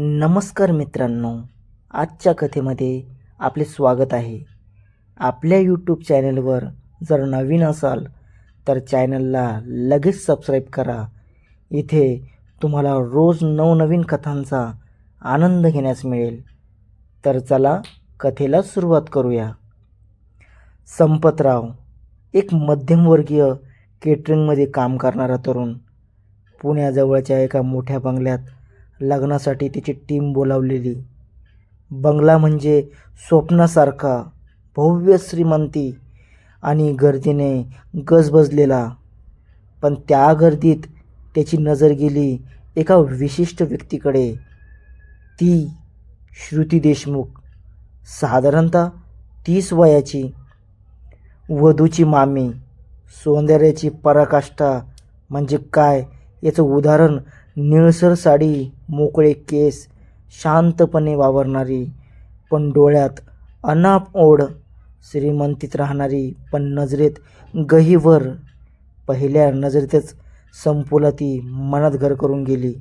नमस्कार मित्रांनो. आजच्या कथेमध्ये आपले स्वागत आहे. आपल्या यूट्यूब चॅनलवर जर नवीन असाल तर चॅनलला लगेच सबस्क्राईब करा. इथे तुम्हाला रोज नवनवीन कथांचा आनंद घेण्यास मिळेल. तर चला कथेला सुरुवात करूया. संपतराव एक मध्यमवर्गीय केटरिंगमध्ये काम करणारा तरुण पुण्याजवळच्या एका मोठ्या बंगल्यात लग्नासाठी तिची टीम बोलावलेली. बंगला म्हणजे स्वप्नासारखा भव्य श्रीमंती आणि गर्दीने गजबजलेला पण त्या गर्दीत त्याची नजर गेली एका विशिष्ट व्यक्तीकडे. ती श्रुती देशमुख. साधारणतः तीस वयाची. वधूची मामी. सौंदर्याची पराकाष्ठा म्हणजे काय याचं उदाहरण निळसर साडी मोकळे केस शांतपणे वावरणारी पण डोळ्यात अनाप ओढ श्रीमंतीत राहणारी पण नजरेत गहीवर पहिल्या नजरेतच संपूला ती मनात घर करून गेली.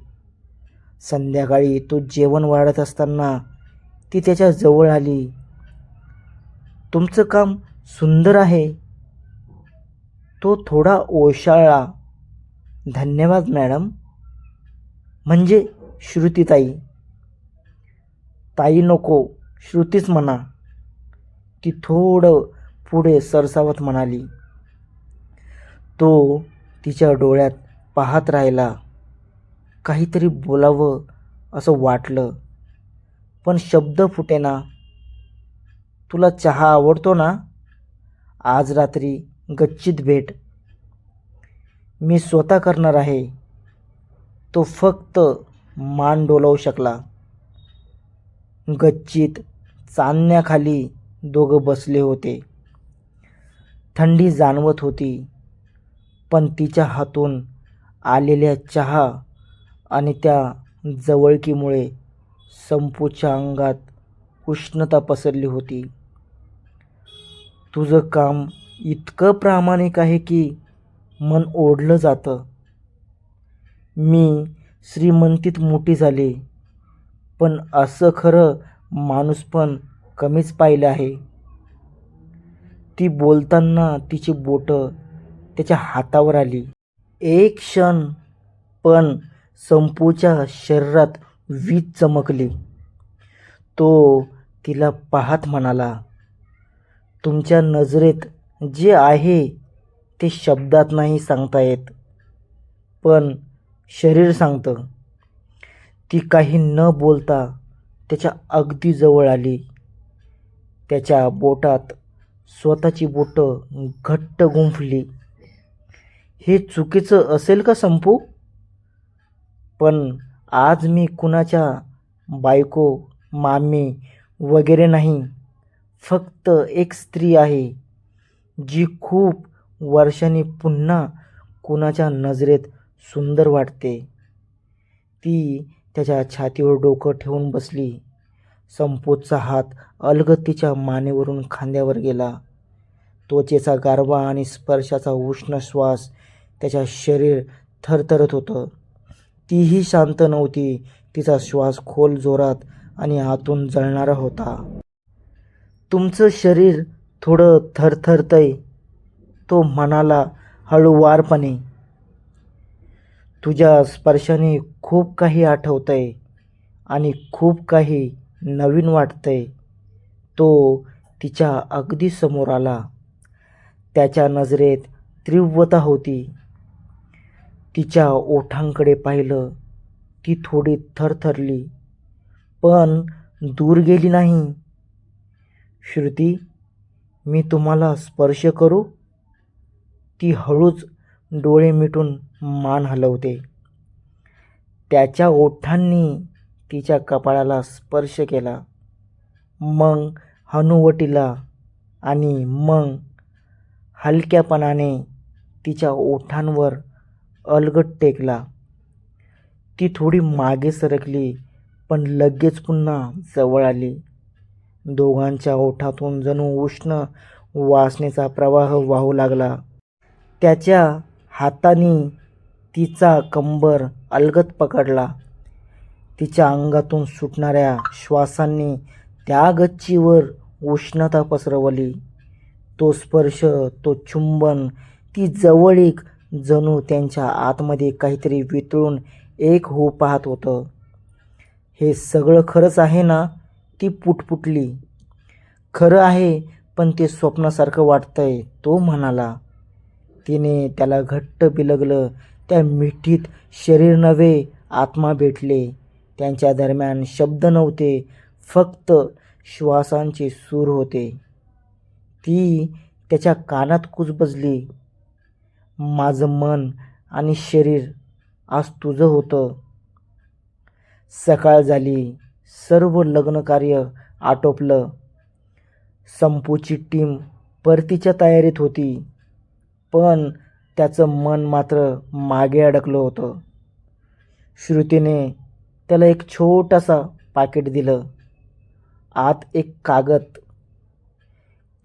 संध्याकाळी तो जेवण वाढत असताना ती त्याच्याजवळ आली. तुमचं काम सुंदर आहे. तो थोडा ओशाळला धन्यवाद मॅडम. म्हणजे श्रुतीताई ताई नको श्रुतीच म्हणा. ती थोडं पुढे सरसावत म्हणाली. तो तिच्या डोळ्यात पाहत राहिला. काहीतरी बोलावं असं वाटलं. पण शब्द फुटेना. तुला चहा आवडतो ना? आज रात्री गच्चीत भेट. मी स्वतः करणार आहे. तो फक्त मान डोलावू शकला. गच्चीत चांदण्याखाली दोघं बसले होते. थंडी जाणवत होती पण तिच्या हातून आलेल्या चहा आणि त्या जवळकीमुळे संपूच्या अंगात उष्णता पसरली होती. तुझं काम इतकं प्रामाणिक आहे की मन ओढलं जातं. मी श्रीमंतीत मोठी झाले. पण असं खरं माणूस पण कमीच पाहिलं आहे. ती बोलताना तिची बोटं त्याच्या हातावर आली. एक क्षण पण संपूच्या शरीरात वीज चमकली. तो तिला पाहत म्हणाला तुमच्या नजरेत जे आहे ते शब्दात नाही सांगता येत. पण शरीर सांगतं ती काही न बोलता त्याच्या अगदी जवळ आली. त्याच्या बोटात स्वतःची बोटं घट्ट गुंफली. हे चुकीचं असेल का संपू? पण आज मी कुणाच्या बायको मामी वगैरे नाही. फक्त एक स्त्री आहे जी खूप वर्षांनी पुन्हा कुणाच्या नजरेत सुंदर वाटते. ती त्याच्या छातीवर डोकं ठेवून बसली. संपूचा हात अलगद तिच्या मानेवरून खांद्यावर गेला. त्वचेचा गारवा आणि स्पर्शाचा उष्ण श्वास त्याच्या शरीर थरथरत होतं. तीही शांत नव्हती. तिचा श्वास खोल जोरात आणि आतून जळणारा होता. तुमचं शरीर थोडं थरथरतंय तो म्हणाला हळूवारपणे तुझ्या स्पर्शाने खूप काही आठवतंय आणि खूप काही नवीन वाटतंय. तो तिच्या अगदी समोर आला. त्याच्या नजरेत तीव्रता होती. तिच्या ओठांकडे पाहिलं ती थोडी थरथरली पण दूर गेली नाही. श्रुती मी तुम्हाला स्पर्श करू? ती हळूच डोळे मिटून मान हलवते. त्याच्या ओठांनी तिच्या कपाळाला स्पर्श केला. मग हनुवटीला आणि मग हलक्यापणाने तिच्या ओठांवर अलगट टेकला. ती थोडी मागे सरकली पण लगेच पुन्हा जवळ आली. दोघांच्या ओठातून जणू उष्ण वासनेचा प्रवाह वाहू लागला. त्याच्या हाताने तिचा कंबर अलगद पकडला. तिच्या अंगातून सुटणाऱ्या श्वासांनी त्या गच्चीवर उष्णता पसरवली. तो स्पर्श तो चुंबन ती जवळीक जणू त्यांच्या आतमध्ये काहीतरी वितळून एक होऊ पाहत होतं. हे सगळं खरंच आहे ना? ती पुटपुटली. खरं आहे पण ते स्वप्नासारखं वाटतंय तो म्हणाला. तिने त्याला घट्ट बिलगलं त्या मिठीत शरीर नव्हे आत्मा भेटले. त्यांच्या दरम्यान शब्द नव्हते फक्त श्वासांचे सूर होते. ती त्याच्या कानात कुजबजली. माझं मन आणि शरीर आज तुझं होतं. सकाळ झाली सर्व लग्नकार्य आटोपलं. संपूची टीम परतीच्या तयारीत होती. पण त्याचं मन मात्र मागे अडकलं होतं. श्रुतीने त्याला एक छोटासा पाकिट दिलं. आत एक कागद.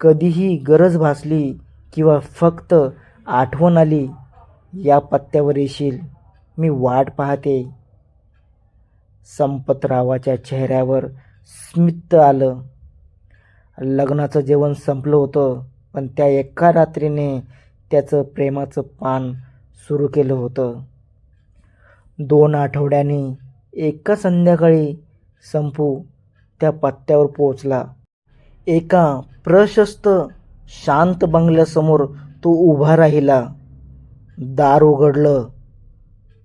कधीही गरज भासली किंवा फक्त आठवण आली या पत्त्यावर येशील. मी वाट पाहते. संपतरावाच्या चेहऱ्यावर स्मित आलं. लग्नाचं जेवण संपलं होतं पण त्या एका रात्रीने त्याचं प्रेमाचं पान सुरू केलं होतं. दोन आठवड्यांनी एका संध्याकाळी संपू त्या पत्त्यावर पोचला एका प्रशस्त शांत बंगल्यासमोर तो उभा राहिला. दार उघडलं.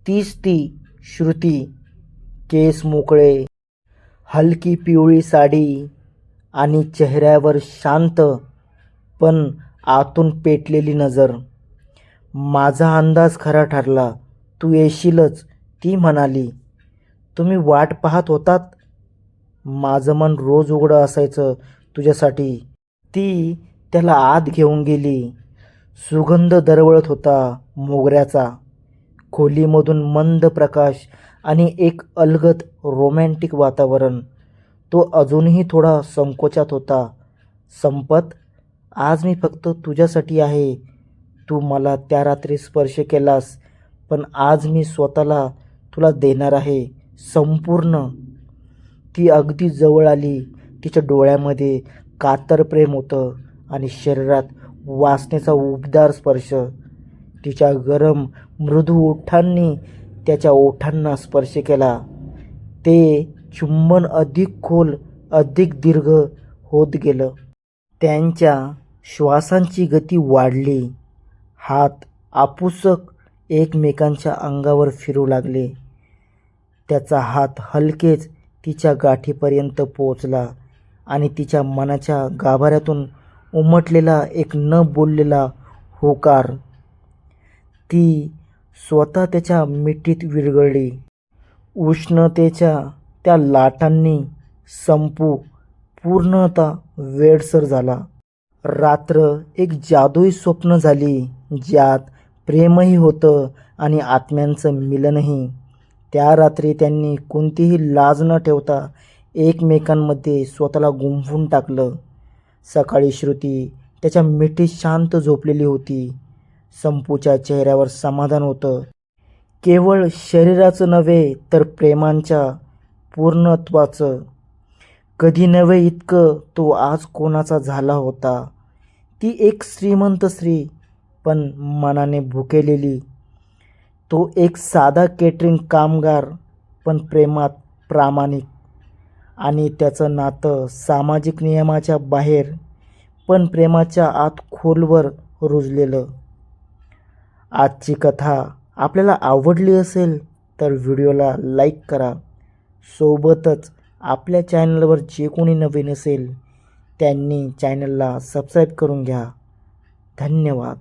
तीच ती श्रुती केस मोकळे हलकी पिवळी साडी आणि चेहऱ्यावर शांत पण आतून पेटलेली नजर. माझा अंदाज खरा ठरला. तू येशीलच ती म्हणाली. तुम्ही वाट पाहत होतात? माझं मन रोज उघडं असायचं तुझ्यासाठी. ती त्याला आत घेऊन गेली. सुगंध दरवळत होता मोगऱ्याचा. खोलीमधून मंद प्रकाश आणि एक अलगद रोमॅन्टिक वातावरण. तो अजूनही थोडा संकोचात होता. संपत आज मी फक्त तुझ्यासाठी आहे. तू मला त्या रात्री स्पर्श केलास पण आज मी स्वतःला तुला देणार आहे संपूर्ण. ती अगदी जवळ आली. तिच्या डोळ्यामध्ये कातर प्रेम होतं आणि शरीरात वासनेचा उबदार स्पर्श. तिच्या गरम मृदू ओठांनी त्याच्या ओठांना स्पर्श केला. ते चुंबन अधिक खोल अधिक दीर्घ होत गेलं. त्यांच्या श्वासांची गती वाढली. हात आपुसक एकमेकांच्या अंगावर फिरू लागले. त्याचा हात हलकेच तिच्या गाठीपर्यंत पोचला आणि तिच्या मनाच्या गाभाऱ्यातून उमटलेला एक न बोललेला होकार. ती स्वतः त्याच्या मिठीत विरघळली. उष्णतेच्या त्या लाटांनी संपू पूर्णतः वेडसर झाला. रात्र एक जादुई स्वप्न झाली ज्यात प्रेमही होतं आणि आत्म्यांचं मिलनही. त्या रात्री त्यांनी कोणतीही लाज न ठेवता एकमेकांमध्ये स्वतःला गुंफून टाकलं. सकाळी श्रुती त्याच्या मिठी शांत झोपलेली होती. संपूच्या चेहऱ्यावर समाधान होतं. केवळ शरीराचं नव्हे तर प्रेमांच्या पूर्णत्वाचं. कधी नव्हे इतकं तो आज कोणाचा झाला होता? ती एक श्रीमंत स्त्री पण मनाने भुकेलेली. तो एक साधा केटरिंग कामगार पण प्रेमात प्रामाणिक. आणि त्याचं नातं सामाजिक नियमाच्या बाहेर पण प्रेमाच्या आत खोलवर रुजलेलं. आजची कथा आपल्याला आवडली असेल तर व्हिडिओला लाईक करा. सोबतच आपल्या चॅनलवर जे कोणी नवीन असेल त्यांनी चॅनलला सबस्क्राईब करून घ्या. धन्यवाद.